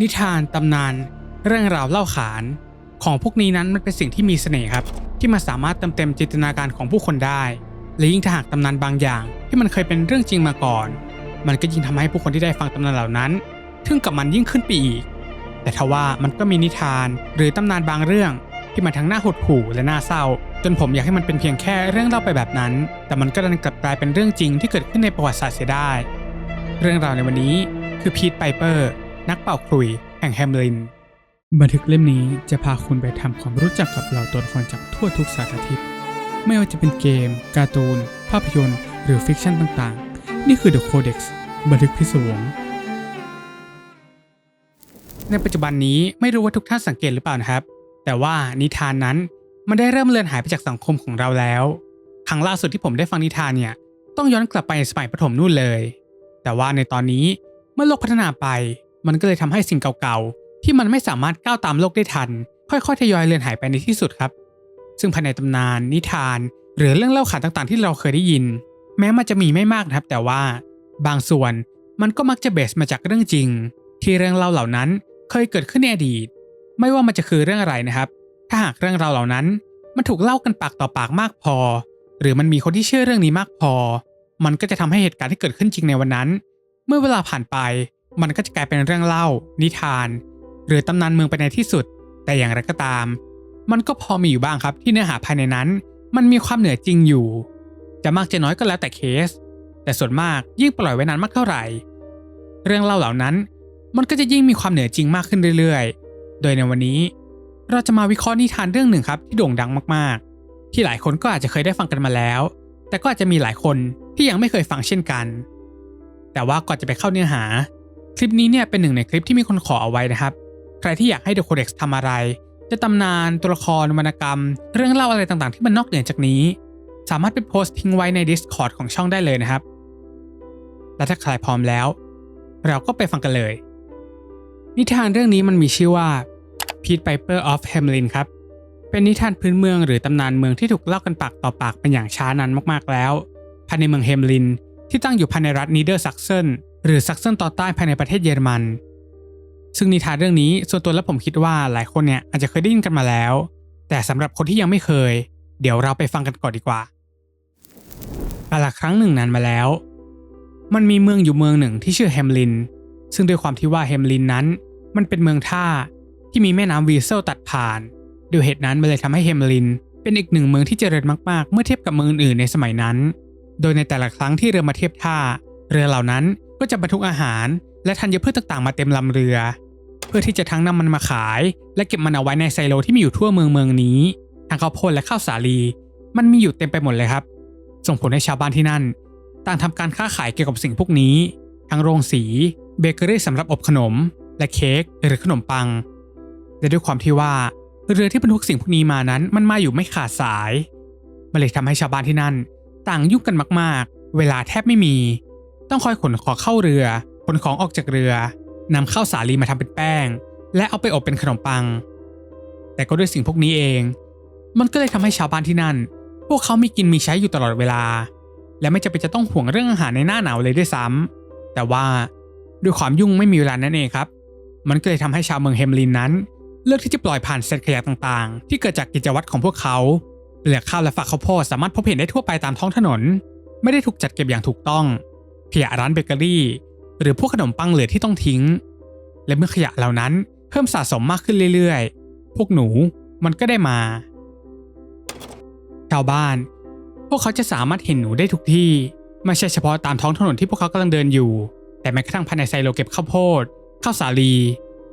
นิทานตำนาน เรื่องราวเล่าขาน ของพวกนี้นั้นมันเป็นสิ่งที่มีเสน่ห์ครับ ที่มันสามารถเติมเต็มจินตนาการของผู้คนได้และยิ่งถ้าหากตำนานบางอย่าง ที่มันเคยเป็นเรื่องจริงมาก่อน มันก็ยิ่งทำให้ผู้คนที่ได้ฟังตำนานเหล่านั้นทึ่งกับมันยิ่งขึ้นไปอีก แต่ทว่ามันก็มีนิทานหรือตำนานบางเรื่องที่มันทั้งน่าหดหู่และน่าเศร้า จนผมอยากให้มันเป็นเพียงแค่เรื่องเล่าไปแบบนั้น แต่มันก็ดันกลับกลายเป็นเรื่องจริงที่เกิดขึ้นในประวัติศาสตร์เสียได้ เรื่องราวในวันนี้คือพีทไพเปอร์ นักเป่าขลุ่ยแห่งแฮมลิน บันทึกเล่มนี้จะพาคุณไปทำความรู้จักกับเหล่าตัวละครจากทั่วทุกสารทิศไม่ว่าจะเป็นเกม การ์ตูน ภาพยนตร์ หรือฟิกชันต่างๆ นี่คือ The Codex บันทึกพิศวง ในปัจจุบันนี้ไม่รู้ว่าทุกท่านสังเกตหรือเปล่านะครับ แต่ว่านิทานนั้นมันได้เริ่มเลือนหายไปจากสังคมของเราแล้ว ครั้งล่าสุดที่ผมได้ฟังนิทานเนี่ย ต้องย้อนกลับไปสมัยประถมนู่นเลย แต่ว่าในตอนนี้เมื่อโลกพัฒนาไป มันก็เลยทำให้สิ่งเก่าๆ ที่มันไม่สามารถก้าวตามโลกได้ทัน ค่อยๆทยอยเลือนหายไปในที่สุดครับ ซึ่งภายในตำนาน นิทาน หรือเรื่องเล่าขานต่างๆ ที่เราเคยได้ยิน แม้มันจะมีไม่มากนะครับ แต่ว่าบางส่วนมันก็มักจะเบสมาจากเรื่องจริง ที่เรื่องเล่าเหล่านั้นเคยเกิดขึ้นในอดีต ไม่ว่ามันจะคือเรื่องอะไรนะครับ ถ้าหากเรื่องราวเหล่านั้น มันถูกเล่ากันปากต่อปากมากพอ หรือมันมีคนที่เชื่อเรื่องนี้มากพอ มันก็จะทำให้เหตุการณ์ที่เกิดขึ้นจริงในวันนั้น เมื่อเวลาผ่านไป มันก็จะกลายเป็นเรื่องเล่า นิทาน หรือตำนานเมืองไปในที่สุด แต่อย่างไรก็ตาม มันก็พอมีอยู่บ้างครับที่เนื้อหาภายในนั้น มันมีความเหนือจริงอยู่ จะมากจะน้อยก็แล้วแต่เคส แต่ส่วนมากยิ่งปล่อยไว้นานมากเท่าไหร่ เรื่องเล่าเหล่านั้น มันก็จะยิ่งมีความเหนือจริงมากขึ้นเรื่อยๆ โดยในวันนี้ เราจะมาวิเคราะห์นิทานเรื่องหนึ่งครับที่โด่งดังมากๆ ที่หลายคนก็อาจจะเคยได้ฟังกันมาแล้ว แต่ก็อาจจะมีหลายคนที่ยังไม่เคยฟังเช่นกัน แต่ว่าก่อนจะไปเข้าเนื้อหา คลิปนี้เนี่ยเป็นหนึ่งในคลิปที่มีคนขอเอาไว้นะครับ ใครที่อยากให้ The Codex ทำอะไร จะตำนานตัวละครวรรณกรรม เรื่องเล่าอะไรต่างๆ ที่มันนอกเหนือจากนี้ สามารถไปโพสต์ทิ้งไว้ใน Discord ของช่องได้เลยนะครับ และถ้าใครพร้อมแล้ว เราก็ไปฟังกันเลย นิทานเรื่องนี้มันมีชื่อว่า Pete Piper of Hamelin ครับ เป็นนิทานพื้นเมืองหรือตำนานเมืองที่ถูกเล่ากันปากต่อปากเป็นอย่างช้านานมากๆแล้วภายในเมืองเฮมลิน ที่ตั้งอยู่ภายในรัฐนีเดอร์ซักเซน หรือซักเซนตอนใต้ภายในประเทศเยอรมัน ซึ่งนิทานเรื่องนี้ส่วนตัวแล้วผมคิดว่าหลายคนเนี่ยอาจจะเคยได้ยินกันมาแล้ว แต่สำหรับคนที่ยังไม่เคย เดี๋ยวเราไปฟังกันก่อนดีกว่ากาลครั้งหนึ่งนานมาแล้ว มันมีเมืองอยู่เมืองหนึ่งที่ชื่อเฮมลิน ซึ่งด้วยความที่ว่าเฮมลินนั้น มันเป็นเมืองท่าที่มีแม่น้ำวีเซลตัดผ่านด้วยเหตุนั้นมันเลยทำให้เฮมลิน เป็นอีกหนึ่งเมืองที่เจริญมากๆ เมื่อเทียบกับเมืองอื่นในสมัยนั้น โดยในแต่ละครั้งที่เรือมาเทียบท่า เรือเหล่านั้น ก็จะบรรทุกอาหารและธัญพืชต่างๆมาเต็มลำเรือ เพื่อที่จะทั้งนำมันมาขาย และเก็บมันเอาไว้ในไซโลที่มีอยู่ทั่วเมืองเมืองนี้ทั้งข้าวโพดและข้าวสาลี มันมีอยู่เต็มไปหมดเลยครับ ส่งผลให้ชาวบ้านที่นั่น ต่างทำการค้าขายเกี่ยวกับสิ่งพวกนี้ ทั้งโรงสี เบเกอรี่สำหรับอบขนม และเค้กหรือขนมปังและด้วยความที่ว่าเรือที่บรรทุกสิ่งพวกนี้มานั้น มันมาอยู่ไม่ขาดสาย มันเลยทำให้ชาวบ้านที่นั่น ต่างยุ่งกันมาก ๆ เวลาแทบไม่มี ต้องคอยขนของเข้าเรือ ขนของออกจากเรือนำข้าวสาลีมาทำเป็นแป้ง และเอาไปอบเป็นขนมปัง แต่ก็ด้วยสิ่งพวกนี้เอง มันก็เลยทำให้ชาวบ้านที่นั่น พวกเขามีกินมีใช้อยู่ตลอดเวลา และไม่จำเป็นจะต้องห่วงเรื่องอาหารในหน้าหนาวเลยด้วยซ้ำแต่ว่าด้วยความยุ่งไม่มีเวลานั่นเองครับ มันก็เลยทำให้ชาวเมืองเฮมลินนั้น เลือกที่จะปล่อยผ่านเศษขยะต่างๆ ที่เกิดจากกิจวัตรของพวกเขาเหลือกข้าวและฝักข้าวโพดสามารถพบเห็นได้ทั่วไปตามท้องถนน ไม่ได้ถูกจัดเก็บอย่างถูกต้อง ขยะร้านเบเกอรี่ หรือพวกขนมปังเหลือที่ต้องทิ้ง และเมื่อขยะเหล่านั้นเพิ่มสะสมมากขึ้นเรื่อยๆ พวกหนูมันก็ได้มา ชาวบ้าน พวกเขาจะสามารถเห็นหนูได้ทุกที่ ไม่ใช่เฉพาะตามท้องถนนที่พวกเขากำลังเดินอยู่ แต่แม้กระทั่งภายในไซโลเก็บข้าวโพด ข้าวสาลี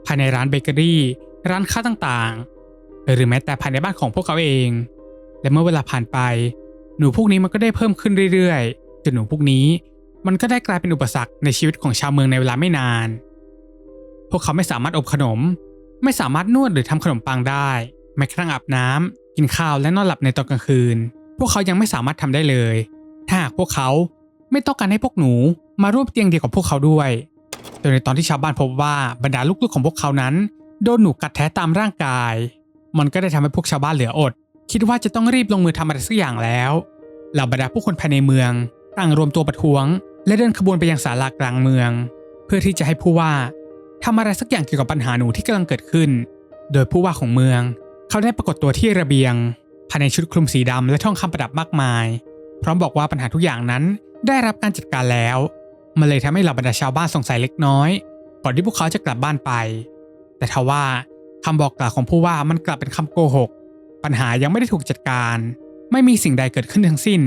ภายในร้านเบเกอรี่ ร้านค้าต่างๆ หรือแม้แต่ภายในบ้านของพวกเขาเอง และเมื่อเวลาผ่านไป หนูพวกนี้มันก็ได้เพิ่มขึ้นเรื่อยๆจนหนูพวกนี้ มันก็ได้กลายเป็นอุปสรรคในชีวิตของชาวเมืองในเวลาไม่นาน พวกเขาไม่สามารถอบขนม ไม่สามารถนวดหรือทำขนมปังได้แม้กระทั่งอาบน้ำกินข้าวและนอนหลับในตอนกลางคืน พวกเขายังไม่สามารถทำได้เลย ถ้าหากพวกเขาไม่ต้องการให้พวกหนูมาร่วมเตียงเดียวกับพวกเขาด้วยโดยในตอนที่ชาวบ้านพบว่าบรรดาลูกๆของพวกเขานั้นโดนหนูกัดแท้ตามร่างกาย มันก็ได้ทำให้พวกชาวบ้านเหลืออด คิดว่าจะต้องรีบลงมือทำอะไรสักอย่างแล้วเหล่าบรรดาผู้คนภายในเมืองต่างรวมตัวประท้วง และเดินขบวนไปยังศาลากลางเมือง เพื่อที่จะให้ผู้ว่าทำอะไรสักอย่างเกี่ยวกับปัญหาหนูที่กำลังเกิดขึ้น โดยผู้ว่าของเมือง เขาได้ปรากฏตัวที่ระเบียงภายในชุดคลุมสีดำและท่องคำประดับมากมาย พร้อมบอกว่าปัญหาทุกอย่างนั้นได้รับการจัดการแล้ว มันเลยทำให้เหล่าบรรดาชาวบ้านสงสัยเล็กน้อยก่อนที่พวกเขาจะกลับบ้านไป แต่ทว่าคำบอกกล่าวของผู้ว่ามันกลับเป็นคำโกหก ปัญหายังไม่ได้ถูกจัดการ ไม่มีสิ่งใดเกิดขึ้นทั้งสิ้น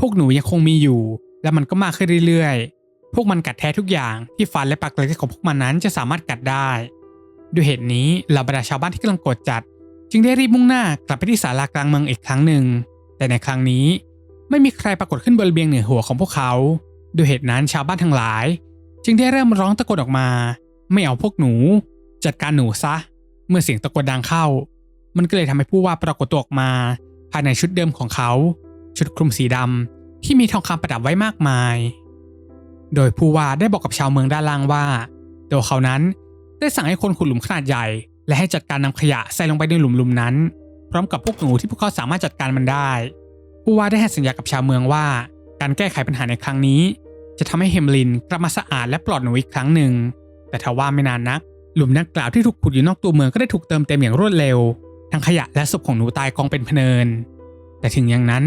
พวกหนูยังคงมีอยู่ และมันก็มากขึ้นเรื่อยๆ พวกมันกัดแท้ทุกอย่างที่ฟันและปากเล็กของพวกมันนั้นจะสามารถกัดได้ ด้วยเหตุนี้เหล่าบรรดาชาวบ้านที่กำลังโกรธจัด จึงได้รีบมุ่งหน้ากลับไปที่ศาลากลางเมืองอีกครั้งหนึ่ง แต่ในครั้งนี้ไม่มีใครปรากฏขึ้นบนระเบียงเหนือหัวของพวกเขา ด้วยเหตุนั้นชาวบ้านทั้งหลาย จึงได้เริ่มร้องตะโกนออกมา ไม่เอาพวกหนู จัดการหนูซะ เมื่อเสียงตะโกนดังเข้า มันก็เลยทำให้ผู้ว่าปรากฏตัวออกมา ภายในชุดเดิมของเขา ชุดคลุมสีดำ ที่มีทองคำประดับไว้มากมาย โดยผู้ว่าได้บอกกับชาวเมืองด้านล่างว่าตัวเขานั้นได้สั่งให้คนขุดหลุมขนาดใหญ่ และให้จัดการนำขยะใส่ลงไปในหลุมหลุมนั้น พร้อมกับพวกหนูที่พวกเขาสามารถจัดการมันได้ ผู้ว่าได้ให้สัญญากับชาวเมืองว่า การแก้ไขปัญหาในครั้งนี้ จะทำให้เฮมลินกลับมาสะอาดและปลอดหนูอีกครั้งหนึ่ง แต่ทว่าไม่นานนัก หลุมดังกล่าวที่ถูกขุดอยู่นอกตัวเมืองก็ได้ถูกเติมเต็มอย่างรวดเร็ว ทั้งขยะและศพของหนูตายกองเป็นพเนิน แต่ถึงอย่างนั้น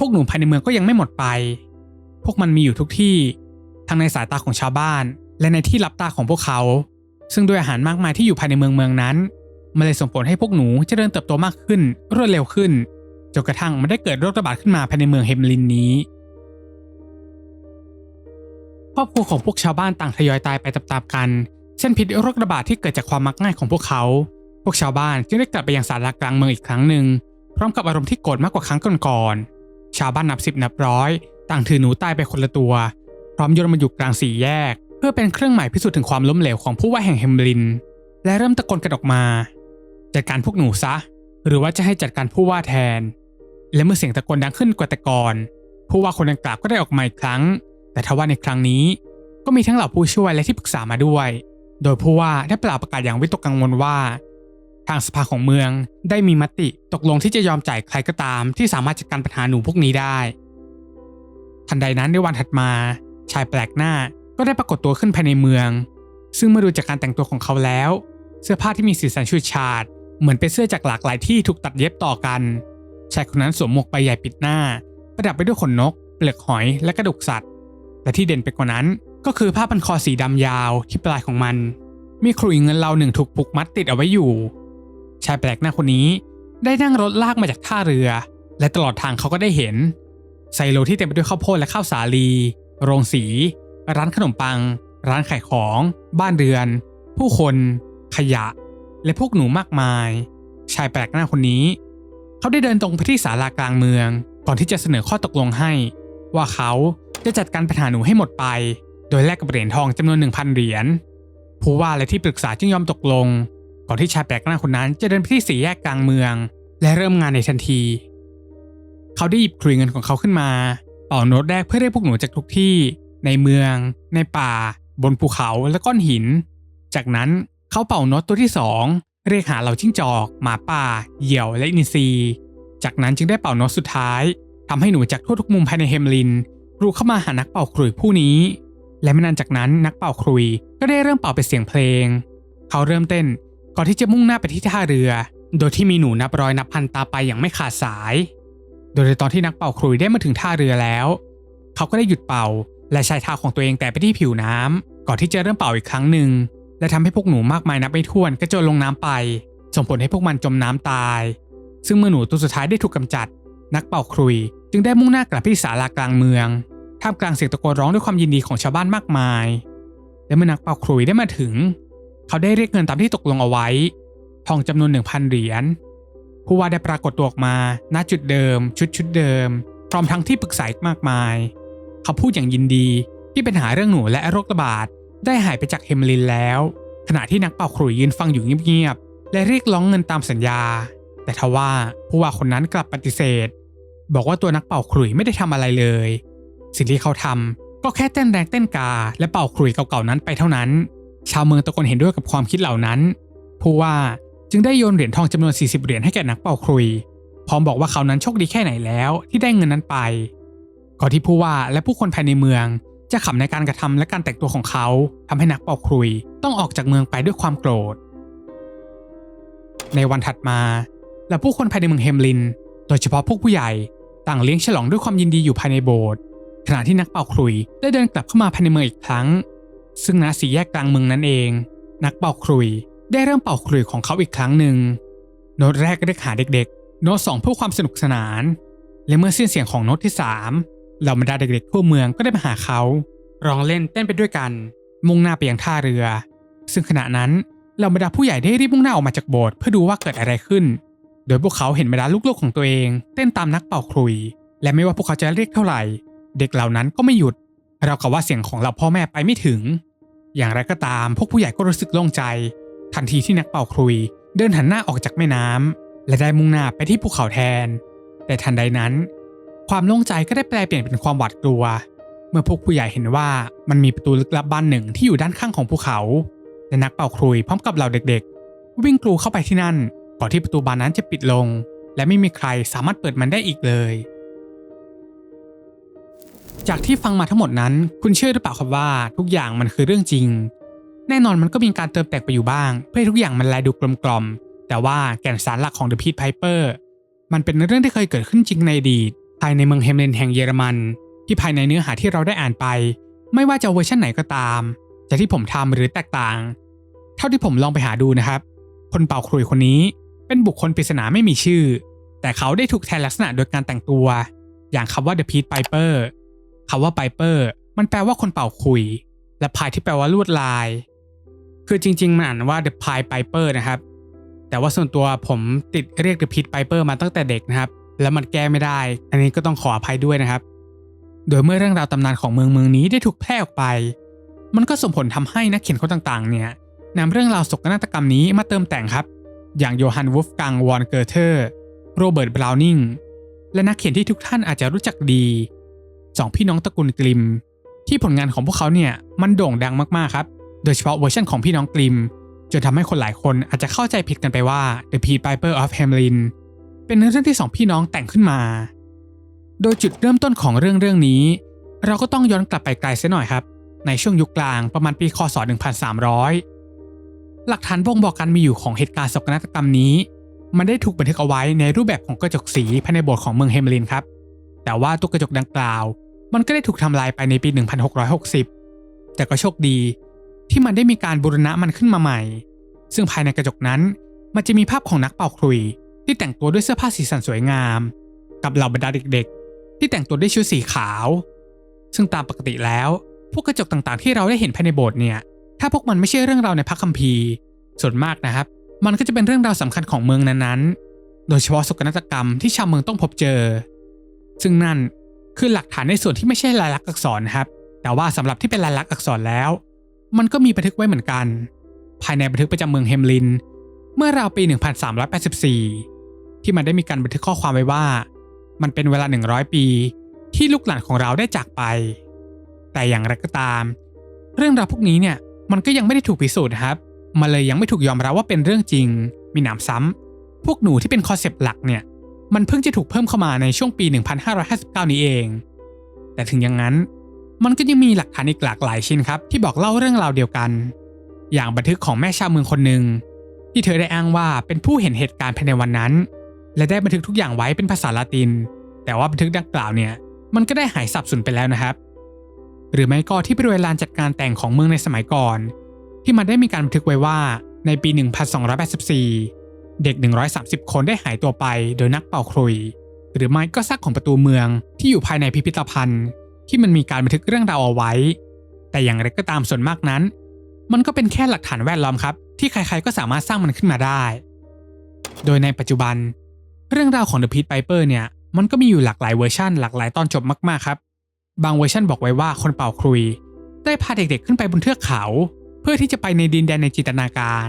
พวกหนูภายในเมืองก็ยังไม่หมดไป พวกมันมีอยู่ทุกที่ ทั้งในสายตาของชาวบ้าน และในที่ลับตาของพวกเขา ซึ่งด้วยอาหารมากมายที่อยู่ภายในเมืองเมืองนั้น มันเลยส่งผลให้พวกหนูเจริญเติบโตมากขึ้น รวดเร็วขึ้น จนกระทั่งมันได้เกิดโรคระบาดขึ้นมาภายในเมืองเฮมลินนี้ ครอบครัวของพวกชาวบ้านต่างทยอยตายไปตามๆกัน เช่นพิษโรคระบาดที่เกิดจากความมักง่ายของพวกเขา พวกชาวบ้านจึงได้กลับไปยังศาลากลางเมืองอีกครั้งหนึ่ง พร้อมกับอารมณ์ที่โกรธมากกว่าครั้งก่อนๆ ชาวบ้านนับสิบนับร้อย ต่างถือหนูตายไปคนละตัว พร้อมโยนมันอยู่กลางสี่แยก เพื่อเป็นเครื่องหมายพิสูจน์ถึงความล้มเหลวของผู้ว่าแห่งเฮมลิน และเริ่มตะโกนกันออกมา จัดการพวกหนูซะ หรือว่าจะให้จัดการผู้ว่าแทน และเมื่อเสียงตะโกนดังขึ้นกว่าแต่ก่อนผู้ว่าคนดังกล่าวก็ได้ออกมาอีกครั้ง แต่ทว่าในครั้งนี้ก็มีทั้งเหล่าผู้ช่วยและที่ปรึกษามาด้วย โดยผู้ว่าได้เปล่าประกาศอย่างวิตกกังวลว่า ทางสภาของเมืองได้มีมติตกลงที่จะยอมจ่ายใครก็ตาม ที่สามารถจัดการปัญหาหนูพวกนี้ได้ ทันใดนั้นในวันถัดมา ชายแปลกหน้าก็ได้ปรากฏตัวขึ้นภายในเมือง ซึ่งเมื่อดูจากการแต่งตัวของเขาแล้ว เสื้อผ้าที่มีสีสันชุดฉาดเหมือนเป็นเสื้อจากหลากหลายที่ถูกตัดเย็บต่อกันชายคนนั้นสวมหมวกใบใหญ่ปิดหน้า ประดับไปด้วยขนนก เปลือกหอยและกระดูกสัตว์และที่เด่นไปกว่านั้นก็คือผ้าพันคอสีดำยาวที่ปลายของมัน มีขลุ่ยเงินเราหนึ่งถูกผูกมัดติดเอาไว้อยู่ ชายแปลกหน้าคนนี้ได้นั่งรถลากมาจากท่าเรือ และตลอดทางเขาก็ได้เห็น ไซโลที่เต็มไปด้วยข้าวโพดและข้าวสาลี โรงสี ร้านขนมปัง ร้านขายของ บ้านเรือน ผู้คน ขยะ และพวกหนูมากมาย ชายแปลกหน้าคนนี้ เขาได้เดินตรงไปที่ศาลากลางเมือง ก่อนที่จะเสนอข้อตกลงให้ ว่าเขาจะจัดการปัญหาหนูให้หมดไป โดยแลกกับเหรียญทองจำนวน1,000เหรียญผู้ว่าและที่ปรึกษาจึงยอมตกลง ก่อนที่ชายแปลกหน้าคนนั้นจะเดินไปที่สี่แยกกลางเมือง และเริ่มงานในทันที เขาได้หยิบคลุยเงินของเขาขึ้นมาเป่าโน้ตแรกเพื่อเรียกพวกหนูจากทุกที่ ในเมือง ในป่า บนภูเขาและก้อนหิน จากนั้นเขาเป่าโน้ตตัวที่สองเรียกหาเหล่าจิ้งจอก หมาป่า เหยี่ยวและอินทรีจากนั้นจึงได้เป่าโน้ตสุดท้ายทำให้หนูจากทั่วทุกมุมภายในเฮมลินรูเข้ามาหานักเป่าขลุ่ยผู้นี้ และไม่นานจากนั้นนักเป่าขลุ่ยก็ได้เริ่มเป่าเป็นเสียงเพลง เขาเริ่มเต้น ก่อนที่จะมุ่งหน้าไปที่ท่าเรือ โดยที่มีหนูนับร้อยนับพันตาไปอย่างไม่ขาดสาย โดยในตอนที่นักเป่าขลุ่ยได้มาถึงท่าเรือแล้ว เขาก็ได้หยุดเป่า และใช้เท้าของตัวเองแต่ไปที่ผิวน้ำก่อนที่จะเริ่มเป่าอีกครั้งหนึ่งและทำให้พวกหนูมากมายนับไม่ถ้วนกระโจนลงน้ำไป ส่งผลให้พวกมันจมน้ำตาย ซึ่งเมื่อหนูตัวสุดท้ายได้ถูกกำจัด นักเป่าขลุ่ยจึงได้มุ่งหน้ากลับที่ศาลากลางเมืองท่ามกลางเสียงตะโกนร้องด้วยความยินดีของชาวบ้านมากมาย และเมื่อนักเป่าขลุ่ยได้มาถึง เขาได้เรียกเงินตามที่ตกลงเอาไว้ ทองจำนวนหนึ่งพันเหรียญ ผู้ว่าได้ปรากฏตัวออกมา ณ จุดเดิม ชุดชุดเดิม พร้อมทั้งที่ปรึกษาอีกมากมาย เขาพูดอย่างยินดีที่ปัญหาเรื่องหนูและโรคระบาดได้หายไปจากเฮมลินแล้ว ขณะที่นักเป่าขลุ่ยยืนฟังอยู่เงียบๆ และเรียกร้องเงินตามสัญญา แต่ทว่าผู้ว่าคนนั้นกลับปฏิเสธ บอกว่าตัวนักเป่าขลุ่ยไม่ได้ทำอะไรเลย สิ่งที่เขาทำก็แค่เต้นแรงเต้นกา และเป่าขลุ่ยเก่าๆนั้นไปเท่านั้น ชาวเมืองตะโกนเห็นด้วยกับความคิดเหล่านั้น ผู้ว่าจึงได้โยนเหรียญทองจำนวน 40 เหรียญให้แก่นักเป่าขลุ่ยพร้อมบอกว่าเขานั้นโชคดีแค่ไหนแล้วที่ได้เงินนั้นไป ก่อนที่ผู้ว่าและผู้คนภายในเมือง จะขำในการกระทำและการแต่งตัวของเขาทำให้นักเป่าครุย ต้องออกจากเมืองไปด้วยความโกรธ ในวันถัดมาและผู้คนภายในเมืองเฮมลิน โดยเฉพาะพวกผู้ใหญ่ ต่างเลี้ยงฉลองด้วยความยินดีอยู่ภายในโบสถ์ขณะที่นักเป่าครุยได้เดินกลับเข้ามาภายในเมืองอีกครั้ง ซึ่งณสี่แยกกลางเมืองนั่นเอง นักเป่าครุยได้เริ่มเป่าครุยของเขาอีกครั้งหนึ่ง โน้ตแรกก็ได้หาเด็กๆ โน้ตสองเพื่อความสนุกสนาน และเมื่อสิ้นเสียงของโน้ตที่สามเหล่าบรรดาเด็กๆทั่วเมืองก็ได้มาหาเขาร้องเล่นเต้นไปด้วยกัน มุ่งหน้าไปยังท่าเรือ ซึ่งขณะนั้นเหล่าบรรดาผู้ใหญ่ได้รีบมุ่งหน้าออกมาจากโบสถ์เพื่อดูว่าเกิดอะไรขึ้น โดยพวกเขาเห็นบรรดาลูกๆของตัวเอง เต้นตามนักเป่าครุย และไม่ว่าพวกเขาจะเรียกเท่าไหร่ เด็กเหล่านั้นก็ไม่หยุด เรากับว่าเสียงของเราพ่อแม่ไปไม่ถึง อย่างไรก็ตามพวกผู้ใหญ่ก็รู้สึกโล่งใจ ทันทีที่นักเป่าครุย เดินหันหน้าออกจากแม่น้ำและได้มุ่งหน้าไปที่ภูเขาแทน แต่ทันใดนั้น ความโล่งใจก็ได้แปลเปลี่ยนเป็นความหวาดกลัว เมื่อพวกผู้ใหญ่เห็นว่ามันมีประตูลึกลับบานหนึ่งที่อยู่ด้านข้างของภูเขาและนักเป่าครุยพร้อมกับเหล่าเด็กๆ วิ่งกลูเข้าไปที่นั่นก่อนที่ประตูบานนั้นจะปิดลง และไม่มีใครสามารถเปิดมันได้อีกเลย จากที่ฟังมาทั้งหมดนั้น คุณเชื่อหรือเปล่าครับว่าทุกอย่างมันคือเรื่องจริง แน่นอนมันก็มีการเติมแต่งไปอยู่บ้าง เพื่อให้ทุกอย่างมันแลดูกลมกล่อม แต่ว่าแก่นสารหลักของ The Pied Piper มันเป็นเรื่องที่เคยเกิดขึ้นจริงในอดีตภายในเมืองเฮมเลนแห่งเยอรมัน ที่ภายในเนื้อหาที่เราได้อ่านไป ไม่ว่าจะเวอร์ชันไหนก็ตามจากที่ผมทำหรือแตกต่าง เท่าที่ผมลองไปหาดูนะครับ คนเป่าครุยคนนี้เป็นบุคคลปริศนาไม่มีชื่อ แต่เขาได้ถูกแทนลักษณะโดยการแต่งตัว อย่างคำว่า The Pied Piper คำว่า Piper มันแปลว่าคนเป่าคุย และพายที่แปลว่าลวดลาย คือจริง ๆ มันอ่านว่า The Pie Piper นะครับ แต่ว่าส่วนตัวผมติดเรียก The Pied Piper มาตั้งแต่เด็กนะครับ แล้วมันแก้ไม่ได้ อันนี้ก็ต้องขออภัยด้วยนะครับ โดยเมื่อเรื่องราวตำนานของเมืองเมืองนี้ได้ถูกแพร่ออกไป มันก็ส่งผลทำให้นักเขียนคนต่างๆ เนี่ยนำเรื่องราวศกนาฏกรรมนี้มาเติมแต่งครับ อย่างโยฮันวูฟกังวอนเกอร์เทอร์ โรเบิร์ตบราวนิง และนักเขียนที่ทุกท่านอาจจะรู้จักดี สองพี่น้องตระกูลกลิม ที่ผลงานของพวกเขาเนี่ยมันโด่งดังมากๆครับ โดยเฉพาะเวอร์ชันของพี่น้องกลิมจนทำให้คนหลายคนอาจจะเข้าใจผิดกันไปว่า The Pied Piper of Hamelin เป็นเรื่องที่สองพี่น้องแต่งขึ้นมา โดยจุดเริ่มต้นของเรื่องเรื่องนี้ เราก็ต้องย้อนกลับไปไกลเสียหน่อยครับ ในช่วงยุคกลางประมาณปีคศ 1300 หลักฐานบ่งบอกการมีอยู่ของเหตุการณ์ศกนาฏกรรมนี้ มันได้ถูกบันทึกเอาไว้ในรูปแบบของกระจกสีภายในโบสถ์ของเมืองเฮมลินครับ แต่ว่าตัวกระจกดังกล่าว มันก็ได้ถูกทำลายไปในปี 1660 แต่ก็โชคดี ที่มันได้มีการบูรณะมันขึ้นมาใหม่ ซึ่งภายในกระจกนั้นมันจะมีภาพของนักเป่าครุย ที่แต่งตัวด้วยเสื้อผ้าสีสันสวยงาม กับเหล่าบรรดาเด็กๆ ที่แต่งตัวด้วยชุดสีขาว ซึ่งตามปกติแล้ว พวกกระจกต่างๆ ที่เราได้เห็นภายในโบสถ์เนี่ย ถ้าพวกมันไม่ใช่เรื่องราวในพระคัมภีร์ ส่วนมากนะครับ มันก็จะเป็นเรื่องราวสำคัญของเมืองนั้นๆ โดยเฉพาะโศกนาฏกรรมที่ชาวเมืองต้องพบเจอ ซึ่งนั่นคือหลักฐานในส่วนที่ไม่ใช่ลายลักษณ์อักษรครับ แต่ว่าสำหรับที่เป็นลายลักษณ์อักษรแล้ว มันก็มีบันทึกไว้เหมือนกัน ภายในบันทึกประจำเมืองเฮมลิน เมื่อราวปี 1384 ที่มันได้มีการบันทึกข้อความไว้ว่า มันเป็นเวลา 100 ปี ที่ลูกหลานของเราได้จากไป แต่อย่างไรก็ตาม เรื่องราวพวกนี้เนี่ยมันก็ยังไม่ได้ถูกพิสูจน์ครับมันเลยยังไม่ถูกยอมรับว่าเป็นเรื่องจริง มีหนามซ้ำพวกหนูที่เป็นคอนเซปต์หลักเนี่ย มันเพิ่งจะถูกเพิ่มเข้ามาในช่วงปี 1559 นี้เอง แต่ถึงอย่างนั้น มันก็ยังมีหลักฐานอีกหลากหลายชิ้นครับที่บอกเล่าเรื่องราวเดียวกัน อย่างบันทึกของแม่ชาวเมืองคนหนึ่งที่เธอได้อ้างว่าเป็นผู้เห็นเหตุการณ์ภายในวันนั้น และได้บันทึกทุกอย่างไว้เป็นภาษาละติน แต่ว่าบันทึกดังกล่าวเนี่ยมันก็ได้หายสับสูญไปแล้วนะครับ หรือไม่ก็ที่บริเวณลานจัดการแต่งของเมืองในสมัยก่อน ที่มันได้มีการบันทึกไว้ว่าในปี 1284 เด็ก 130 คนได้หายตัวไปโดยนักเป่าครุย หรือไม่ก็ซากของประตูเมืองที่อยู่ภายในพิพิธภัณฑ์ ที่มันมีการบันทึกเรื่องราวเอาไว้ แต่อย่างไรก็ตามส่วนมากนั้น มันก็เป็นแค่หลักฐานแวดล้อมครับ ที่ใครๆก็สามารถสร้างมันขึ้นมาได้ โดยในปัจจุบัน เรื่องราวของ The Pied Piper เนี่ยมันก็มีอยู่หลากหลายเวอร์ชันหลากหลายตอนจบมากๆครับ บางเวอร์ชันบอกไว้ว่าคนเป่าครุย ได้พาเด็กๆขึ้นไปบนเทือกเขา เพื่อที่จะไปในดินแดนในจินตนาการ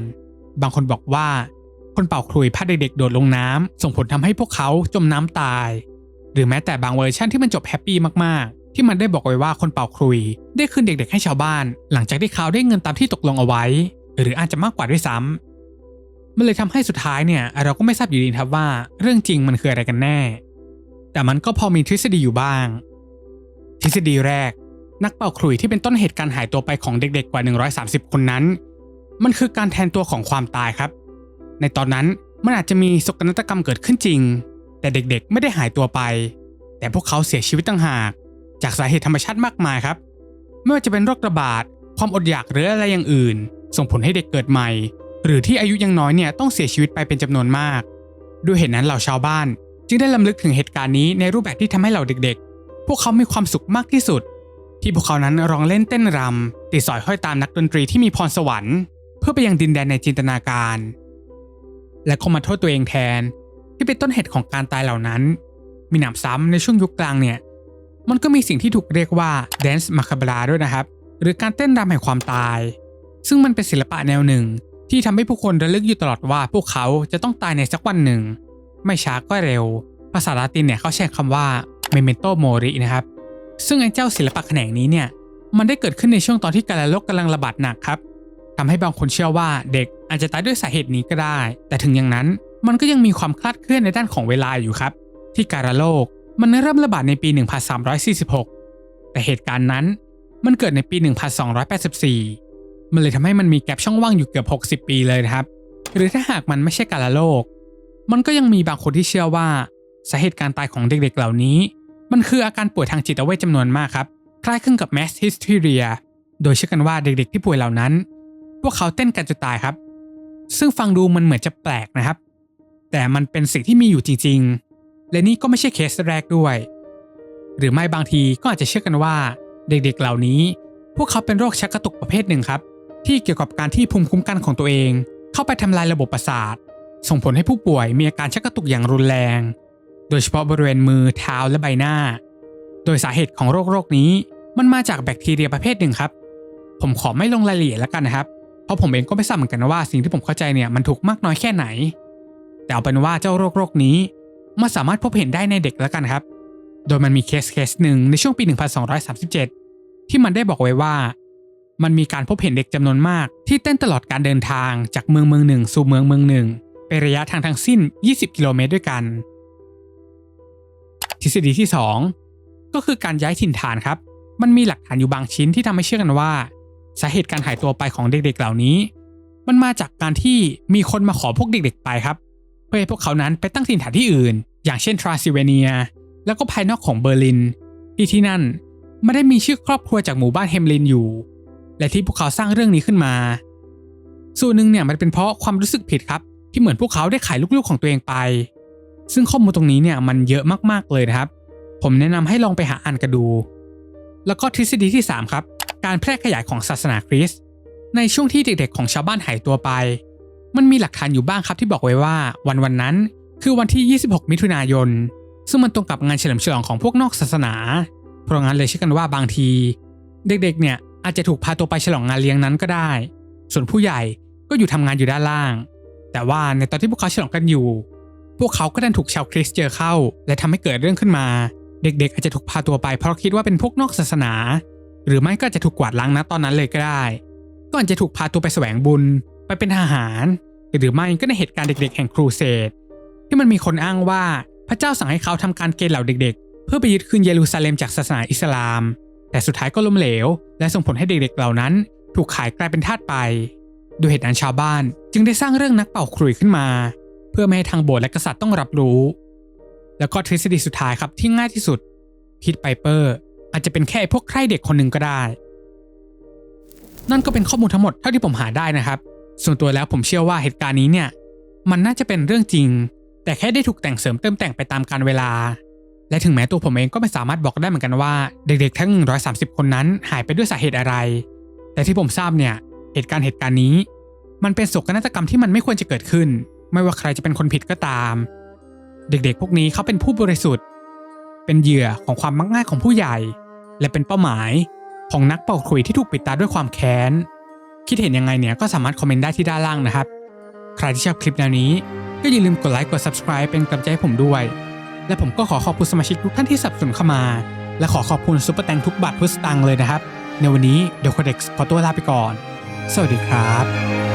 บางคนบอกว่า คนเป่าครุยพาเด็กๆโดดลงน้ำส่งผลทำให้พวกเขาจมน้ำตาย หรือแม้แต่บางเวอร์ชันที่มันจบแฮปปี้มากๆ ที่มันได้บอกไว้ว่าคนเป่าครุย ได้คืนเด็กๆให้ชาวบ้าน หลังจากที่เขาได้เงินตามที่ตกลงเอาไว้ หรืออาจจะมากกว่าด้วยซ้ำมันเลยทำให้สุดท้ายเนี่ย เราก็ไม่ทราบอยู่ดีครับว่า เรื่องจริงมันคืออะไรกันแน่ แต่มันก็พอมีทฤษฎีอยู่บ้าง ทฤษฎีแรก นักเป่าขลุ่ยที่เป็นต้นเหตุการหายตัวไปของเด็ก ๆ กว่า 130 คนนั้น มันคือการแทนตัวของความตายครับ ในตอนนั้นมันอาจจะมีโศกนาฏกรรมเกิดขึ้นจริง แต่เด็กๆ ไม่ได้หายตัวไป แต่พวกเขาเสียชีวิตต่างหาก จากสาเหตุธรรมชาติมากมายครับ ไม่ว่าจะเป็นโรคระบาด ความอดอยากหรืออะไรอย่างอื่น ส่งผลให้เด็กเกิดใหม่ หรือที่อายุยังน้อยเนี่ยต้องเสียชีวิตไปเป็นจำนวนมาก ด้วยเหตุนั้นเหล่าชาวบ้าน จึงได้ลำลึกถึงเหตุการณ์นี้ในรูปแบบที่ทำให้เหล่าเด็ก ๆ พวกเขามีความสุขมากที่สุด ที่พวกเขานั้นร้องเล่นเต้นรำติดสอยห้อยตามนักดนตรีที่มีพรสวรรค์ เพื่อไปยังดินแดนในจินตนาการ และก็มาโทษตัวเองแทน ที่เป็นต้นเหตุของการตายเหล่านั้น มีหนำซ้ำในช่วงยุคกลางเนี่ย มันก็มีสิ่งที่ถูกเรียกว่า Dance Macabre ด้วยนะครับ หรือการเต้นรำแห่งความตาย ซึ่งมันเป็นศิลปะแนวหนึ่ง ที่ทำให้ผู้คนระลึกอยู่ตลอดว่าพวกเขาจะต้องตายในสักวันหนึ่ง ไม่ช้าก็เร็ว ภาษาลาตินเนี่ยเขาใช้คำว่า memento mori นะครับ ซึ่งไอ้เจ้าศิลปะแขนงนี้เนี่ย มันได้เกิดขึ้นในช่วงตอนที่การระโรคกำลังระบาดหนักครับ ทำให้บางคนเชื่อว่าเด็กอาจจะตายด้วยสาเหตุนี้ก็ได้ แต่ถึงอย่างนั้นมันก็ยังมีความคลาดเคลื่อนในด้านของเวลาอยู่ครับ ที่การะโรคมันเริ่มระบาดในปี 1346 แต่เหตุการณ์นั้นมันเกิดในปี 1284 มันเลยทำให้มันมีแกลบช่องว่างอยู่เกือบ 60 ปีเลยครับ หรือถ้าหากมันไม่ใช่การะโรคมันก็ยังมีบางคนที่เชื่อว่าสาเหตุการตายของเด็กๆเหล่านี้ มันคืออาการป่วยทางจิตเวชจำนวนมากครับ คล้ายคลึงกับ mass hysteria โดยเชื่อกันว่าเด็กๆที่ป่วยเหล่านั้น พวกเขาเต้นกันจนตายครับ ซึ่งฟังดูมันเหมือนจะแปลกนะครับ แต่มันเป็นสิ่งที่มีอยู่จริง ๆ และนี่ก็ไม่ใช่เคสแรกด้วย หรือไม่บางทีก็อาจจะเชื่อกันว่า เด็กๆเหล่านี้ พวกเขาเป็นโรคชักกระตุกประเภทหนึ่งครับ ที่เกี่ยวกับการที่ภูมิคุ้มกันของตัวเอง เข้าไปทำลายระบบประสาท ส่งผลให้ผู้ป่วยมีอาการชักกระตุกอย่างรุนแรง โดยเฉพาะบริเวณมือเท้าและใบหน้า โดยสาเหตุของโรคโรคนี้มันมาจากแบคทีเรียประเภทหนึ่งครับ ผมขอไม่ลงรายละเอียดแล้วกันนะครับ ราะผมเองก็ไม่ทราบเหมือนกันว่าสิ่งที่ผมเข้าใจเนี่ยมันถูกมากน้อยแค่ไหน แต่เอาเป็นว่าเจ้าโรคโรคนี้มันสามารถพบเห็นได้ในเด็กแล้วกันครับ โดยมันมีเคสเคสหนึ่งในช่วงปี 1237 ที่มันได้บอกไว้ว่า มันมีการพบเห็นเด็กจำนวนมาก ที่เต้นตลอดการเดินทางจากเมืองเมืองหนึ่งสู่เมืองเมืองหนึ่งเป็นระยะทางทั้งสิ้น 20 กิโลเมตรด้วยกัน ทฤษฎีที่ 2 ก็คือการย้ายถิ่นฐานครับ มันมีหลักฐานอยู่บางชิ้นที่ทำให้เชื่อกันว่า สาเหตุการหายตัวไปของเด็กๆเหล่านี้ มันมาจากการที่มีคนมาขอพวกเด็กๆไปครับ เพื่อให้พวกเขานั้นไปตั้งถิ่นฐานที่อื่น อย่างเช่นทรานซิลเวเนีย แล้วก็ภายนอกของเบอร์ลิน ที่ที่นั่นไม่ได้มีชื่อครอบครัวจากหมู่บ้านเฮมลินอยู่ และที่พวกเขาสร้างเรื่องนี้ขึ้นมา ส่วนหนึ่งเนี่ยมันเป็นเพราะความรู้สึกผิดครับ ที่เหมือนพวกเขาได้ขายลูกๆของตัวเองไป ซึ่งข้อมูลตรงนี้เนี่ยมันเยอะมากๆเลยนะครับ ผมแนะนำให้ลองไปหาอ่านกันดู แล้วก็ทฤษฎีที่ 3 ครับ การแพร่ขยายของศาสนาคริสต์ในช่วงที่เด็กๆ ของชาวบ้านหายตัวไป มันมีหลักฐานอยู่บ้างครับที่บอกไว้ว่าวันวันนั้นคือวันที่ 26 มิถุนายน ซึ่งมันตรงกับงานเฉลิมฉลองของพวกนอกศาสนา เพราะงั้นเลยเชื่อกันว่าบางที เด็กๆ เนี่ยอาจจะถูกพาตัวไปฉลองงานเลี้ยงนั้นก็ได้ ส่วนผู้ใหญ่ก็อยู่ทำงานอยู่ด้านล่าง แต่ว่าในตอนที่พวกเขาฉลองกันอยู่ พวกเขาก็ดันถูกชาวคริสต์เจอเข้า และทำให้เกิดเรื่องขึ้นมา เด็กๆ อาจจะถูกพาตัวไปเพราะคิดว่าเป็นพวกนอกศาสนา หรือไม่ก็จะถูกกวาดล้างนะตอนนั้นเลยก็ได้ก็อาจะถูกพาตัวไปแสวงบุญไปเป็นทหาร หรือไม่ก็ในเหตุการณ์เด็ก ๆ แห่งครูเสดที่มันมีคนอ้างว่าพระเจ้าสั่งให้เขาทำการเกณฑ์เหล่าเด็ก ๆ เพื่อไปยึดคืนเยรูซาเล็มจากศาสนาอิสลาม แต่สุดท้ายก็ล้มเหลว และส่งผลให้เด็กๆเหล่านั้นถูกขายกลายเป็นทาสไปด้วยเหตุนั้นชาวบ้านจึงได้สร้างเรื่องนักเป่าขลุ่ยขึ้นมา เพื่อไม่ให้ทางโบสถ์และกษัตริย์ต้องรับรู้ แล้วก็ทฤษฎีสุดท้ายครับที่ง่ายที่สุดพีทไพเปอร์ อาจจะเป็นแค่พวกใครเด็กคนหนึ่งก็ได้ นั่นก็เป็นข้อมูลทั้งหมดเท่าที่ผมหาได้นะครับ ส่วนตัวแล้วผมเชื่อว่าเหตุการณ์นี้เนี่ย มันน่าจะเป็นเรื่องจริง แต่แค่ได้ถูกแต่งเสริมเติมแต่งไปตามกาลเวลา และถึงแม้ตัวผมเองก็ไม่สามารถบอกได้เหมือนกันว่า เด็กๆทั้ง 130 คนนั้นหายไปด้วยสาเหตุอะไร แต่ที่ผมทราบเนี่ยเหตุการณ์เหตุการณ์นี้ มันเป็นโศกนาฏกรรมที่มันไม่ควรจะเกิดขึ้น ไม่ว่าใครจะเป็นคนผิดก็ตาม เด็กๆ พวกนี้เขาเป็นผู้บริสุทธิ์ เป็นเหยื่อของความมักง่ายของผู้ใหญ่ และเป็นเป้าหมายของนักเป่าขลุ่ยที่ถูกปิดตาด้วยความแค้น คิดเห็นยังไงเนี่ยก็สามารถคอมเมนต์ได้ที่ด้านล่างนะครับ ใครที่ชอบคลิปแนวนี้ก็อย่าลืมกดไลค์กด subscribe เป็นกำลังใจให้ผมด้วย และผมก็ขอขอบคุณสมาชิกทุกท่านที่สนับสนุนเข้ามา และขอขอบคุณซุปเปอร์แตงทุกบาททุกสตางค์เลยนะครับ ในวันนี้เด e โคเด็กขอตัวลาไปก่อน สวัสดีครับ